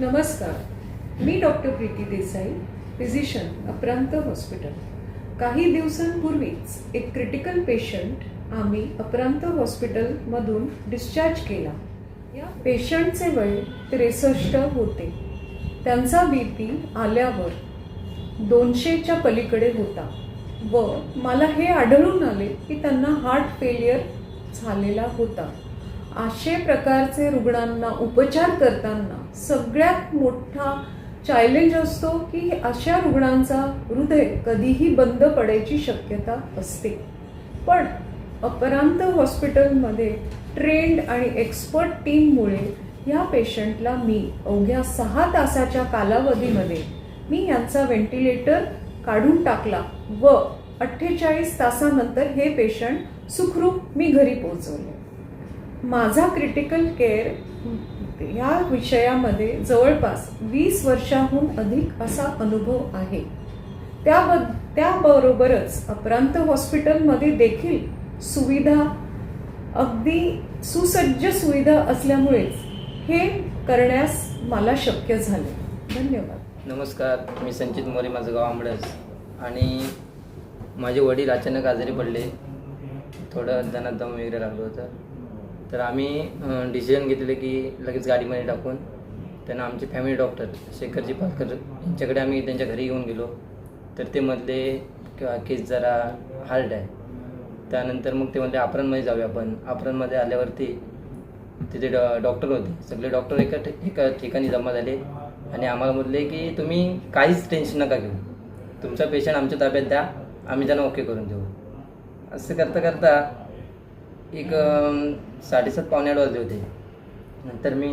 नमस्कार. मी doctor Preeti Desai physician Aprant hospital काही दिवसांपूर्वीच एक क्रिटिकल पेशंट आम्ही अप्रांत हॉस्पिटलमधून डिस्चार्ज केला. या पेशंटचे वय त्रेसष्ट होते. त्यांचा बी पी आल्यावर दोनशेच्या पलीकडे होता व मला हे आढळून आले की त्यांना हार्ट फेलियर झालेला होता. असे प्रकारचे रुग्णांना उपचार करताना सगळ्यात मोठा चॅलेंज असतो की अशा रुग्णांचा हृदय कधीही बंद पडायची शक्यता असते. पण अपरांत हॉस्पिटलमध्ये ट्रेंड आणि एक्सपर्ट टीममुळे या पेशंटला मी अवघ्या सहा तासाच्या कालावधीमध्ये मी यांचा व्हेंटिलेटर काढून टाकला व अठ्ठेचाळीस तासानंतर हे पेशंट सुखरूप मी घरी पोहोचवले. माझा क्रिटिकल केअर या विषयामध्ये जवळपास वीस वर्षाहून अधिक असा अनुभव आहे. त्याबद त्याबरोबरच अप्रांत हॉस्पिटलमध्ये देखील सुविधा अगदी सुसज्ज सुविधा असल्यामुळेच हे करण्यास मला शक्य झाले. धन्यवाद. नमस्कार मी संचित मोरे माझं गाव आंबडस आणि माझे वडील अचानक आजारी पडले. थोडं दणात दम वगैरे लागलं होतं. तर आम्ही डिसिजन घेतले की लगेच गाडीमध्ये टाकून त्यांना आमचे फॅमिली डॉक्टर शेखरजी पालकर यांच्याकडे आम्ही त्यांच्या घरी घेऊन गेलो. तर ते मधले केस जरा हार्ड आहे. त्यानंतर मग ते म्हणले आपरणमध्ये जाऊया आपण. आपरणमध्ये आल्यावरती तिथे डॉ डॉक्टर होते. सगळे डॉक्टर एका एका ठिकाणी जमा झाले आणि आम्हाला म्हटले की तुम्ही काहीच टेन्शन नका घेऊ. तुमचा पेशंट आमच्या ताब्यात द्या. आम्ही त्यांना ओके करून देऊ. असं करता करता एक साडेसात पावणे आठ वाजले होते. नंतर मी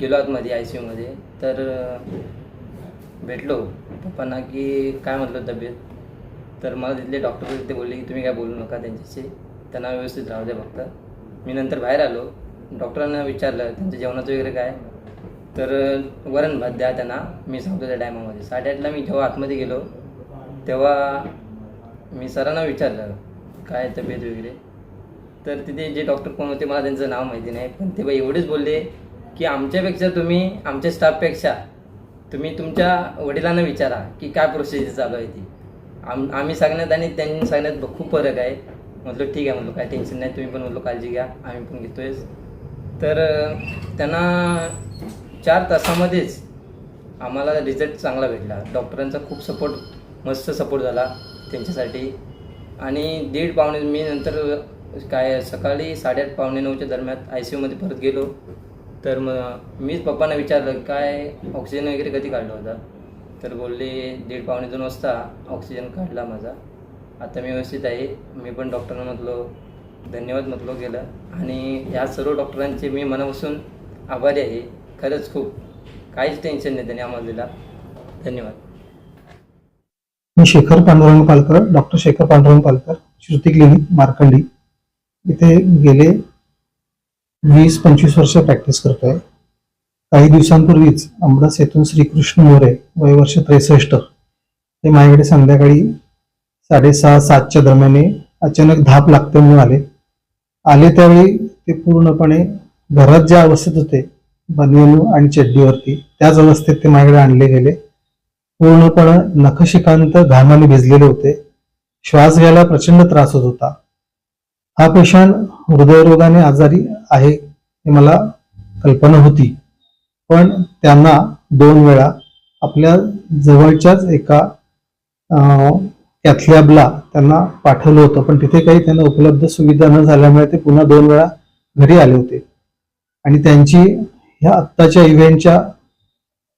गेलो आतमध्ये आय सी यूमध्ये तर भेटलो. पप्पांना की काय म्हटलं तब्येत? तर मला तिथले डॉक्टर तिथे बोलले की तुम्ही काय बोलू नका त्यांच्याशी. त्यांना व्यवस्थित राहू द्या फक्त. मी नंतर बाहेर आलो. डॉक्टरांना विचारलं त्यांच्या जेवणाचं वगैरे काय? तर वरण भात द्या त्यांना. मी सांगतो त्या टायमामध्ये. साडेआठला मी जेव्हा आतमध्ये गेलो तेव्हा मी सरांना विचारलं काय तब्येत वगैरे? तर तिथे जे डॉक्टर कोण होते मला त्यांचं नाव माहिती नाही पण ते बाई एवढेच बोलले की आमच्यापेक्षा तुम्ही आमच्या स्टाफपेक्षा तुम्ही तुमच्या वडिलांना विचारा की काय प्रोसिजर चालू आहे ती. आम आम्ही सांगण्यात आणि त्यांनी सांगण्यात खूप फरक आहे. म्हटलं ठीक आहे म्हटलं काय टेन्शन नाही तुम्ही पण म्हटलं काळजी घ्या आम्ही पण घेतोयच तर त्यांना चार तासामध्येच आम्हाला रिझल्ट चांगला भेटला. डॉक्टरांचा खूप सपोर्ट मस्त सपोर्ट झाला त्यांच्यासाठी. आणि दीड पावणे मी नंतर काय सकाळी साडेआठ पावणे नऊच्या दरम्यान आय सी यूमध्ये परत गेलो. तर मग मीच पप्पांना विचारलं काय ऑक्सिजन वगैरे कधी काढला होता? तर बोलले दीड पावणे दोन वाजता ऑक्सिजन काढला माझा. आता मी व्यवस्थित आहे. मी पण डॉक्टरांना म्हटलो धन्यवाद म्हटलो गेलं. आणि ह्या सर्व डॉक्टरांचे मी मनापासून आभारी आहे. खरंच खूप. काहीच टेन्शन नाही त्यांनी आम्हाला दिला. धन्यवाद. मी शेखर पांडुरंग पालकर डॉक्टर शेखर पांडुरंग पालकर श्रुती क्लिनिक मार्कंडी. इथे गेले वीस पंचवीस वर्ष प्रॅक्टिस करतोय. काही दिवसांपूर्वीच अंबडस येथून श्रीकृष्ण मोरे वय वर्ष त्रेसष्ट ते माझ्याकडे संध्याकाळी साडेसहा सातच्या दरम्याने अचानक धाप लागते म्हणून आले. आले त्यावेळी ते पूर्णपणे घरात ज्या अवस्थेत होते बनवेलू आणि चड्डीवरती त्याच अवस्थेत ते माझ्याकडे आणले गेले. पूर्णपणे नखशिकांत घामाने भिजलेले होते. श्वास घ्यायला प्रचंड त्रास होत होता. हा पेशंट हृदयरोगाने आजारी आहे हे मला कल्पना होती. पण त्यांना दोन वेळा आपल्या जवळच्याच एका कॅथलॅबला त्यांना पाठवलं होतं. पण तिथे काही त्यांना उपलब्ध सुविधा न झाल्यामुळे ते पुन्हा दोन वेळा घरी आले होते. आणि त्यांची ह्या आत्ताच्या इव्हेंटच्या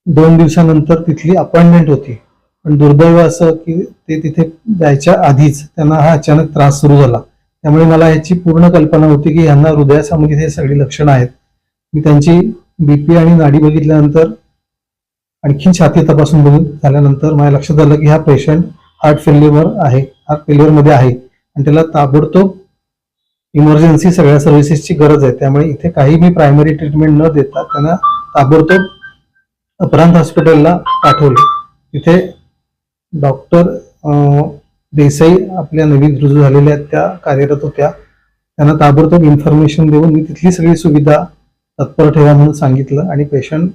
दोन दिवसानंतर तिथली अपॉइंटमेंट होती. पण दुर्दैव असं की ते तिथे जायच्या आधीच त्यांना हा अचानक त्रास सुरू झाला. त्यामुळे मला याची पूर्ण कल्पना होती की यांना हृदयासंबंधित हे सगळी लक्षणं आहेत. मी त्यांची बीपी आणि नाडी बघितल्यानंतर आणखी छाती तपासून बघून झाल्यानंतर माझ्या लक्षात आलं की हा पेशंट हार्ट फेल्युअर आहे. हार्ट फेल्युअरमध्ये आहे. आणि त्याला ताबडतोब इमर्जन्सी सगळ्या सर्व्हिसेसची गरज आहे. त्यामुळे इथे काही मी प्रायमरी ट्रीटमेंट न देता त्यांना ताबडतोब अपरांत हॉस्पिटलला पाठवले. तिथे डॉक्टर देसाई आपल्या नवीन रुजू झालेल्या त्या कार्यरत होत्या. त्यांना ताबडतोब इन्फॉर्मेशन देऊन मी तिथली सगळी सुविधा तत्पर ठेवा म्हणून सांगितलं आणि पेशंट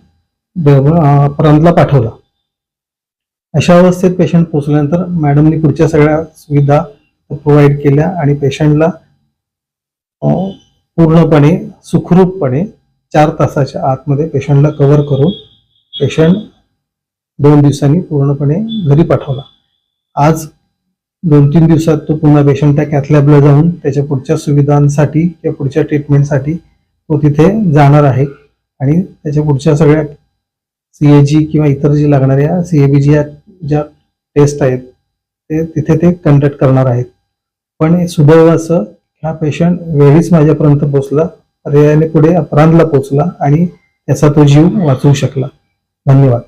प्रांतला पाठवला. अशा अवस्थेत पेशंट पोहोचल्यानंतर मॅडमनी पुढच्या सगळ्या सुविधा प्रोव्हाइड केल्या आणि पेशंटला पूर्णपणे सुखरूपपणे चार तासाच्या आतमध्ये पेशंटला कव्हर करून पेशंट दोन दिवसांनी पूर्णपणे घरी पाठवला. आज दोन तीन दिवसात तो पुन्हा पेशंट त्या कॅथलॅबला जाऊन त्याच्या पुढच्या सुविधांसाठी किंवा पुढच्या ट्रीटमेंटसाठी तो तिथे जाणार आहे. आणि त्याच्या पुढच्या सगळ्या सी ए जी किंवा इतर जी लागणाऱ्या सी ए बी जी या ज्या टेस्ट आहेत ते तिथे ते कंडक्ट करणार आहेत. पण सुदैव असं हा पेशंट वेळीच माझ्यापर्यंत पोहोचला पर्यायाने पुढे अपराधला पोहोचला आणि त्याचा तो जीव वाचवू शकला. धन्यवाद.